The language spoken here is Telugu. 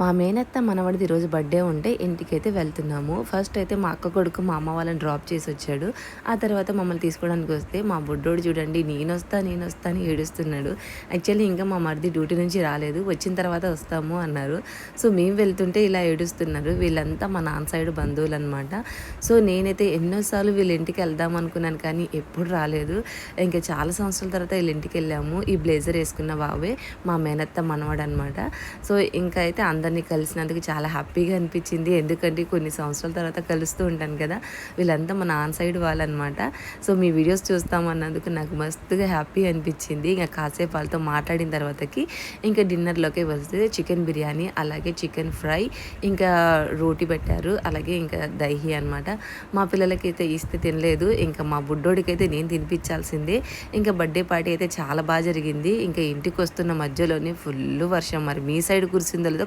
మా మేనత్త మనవడిది ఈరోజు బర్త్డే ఉంటే ఇంటికి అయితే వెళ్తున్నాము. ఫస్ట్ అయితే మా అక్క కొడుకు మా అమ్మ వాళ్ళని డ్రాప్ చేసి వచ్చాడు. ఆ తర్వాత మమ్మల్ని తీసుకోవడానికి వస్తే మా బుడ్డోడు చూడండి నేను వస్తా నేను వస్తా అని ఏడుస్తున్నాడు. యాక్చువల్లీ ఇంకా మా మరిది డ్యూటీ నుంచి రాలేదు. వచ్చిన తర్వాత వస్తాము అన్నారు. సో మేము వెళ్తుంటే ఇలా ఏడుస్తున్నారు. వీళ్ళంతా మా నాన్న సైడ్ బంధువులు అనమాట సో నేనైతే ఎన్నోసార్లు వీళ్ళ ఇంటికి వెళ్దాం అనుకున్నాను కానీ ఎప్పుడు రాలేదు. ఇంకా చాలా సంవత్సరాల తర్వాత వీళ్ళ ఇంటికి వెళ్ళాము. ఈ బ్లేజర్ వేసుకున్న బాబే మా మేనత్త మనవాడు అనమాట సో ఇంకా అయితే అందరినీ కలిసినందుకు చాలా హ్యాపీగా అనిపించింది. ఎందుకంటే కొన్ని సంవత్సరాల తర్వాత కలుస్తూ ఉంటాను కదా వీళ్ళంతా మా నాన్న సైడ్ వాళ్ళనమాట. సో మీ వీడియోస్ చూస్తామన్నందుకు నాకు మస్తుగా హ్యాపీ అనిపించింది. ఇంకా కాసేపు వాళ్ళతో మాట్లాడిన తర్వాతకి ఇంకా డిన్నర్లోకి వస్తే చికెన్ బిర్యానీ అలాగే చికెన్ ఫ్రై ఇంకా రోటీ పెట్టారు అలాగే ఇంకా దహి అనమాట మా పిల్లలకి అయితే ఇస్తే తినలేదు. ఇంకా మా బుడ్డోడికి అయితే నేను తినిపించాల్సిందే. ఇంకా బర్త్డే పార్టీ అయితే చాలా బాగా జరిగింది. ఇంకా ఇంటికి వస్తున్న మధ్యలోనే ఫుల్ వర్షం. మరి మీ సైడ్ కురిసిందో లేదో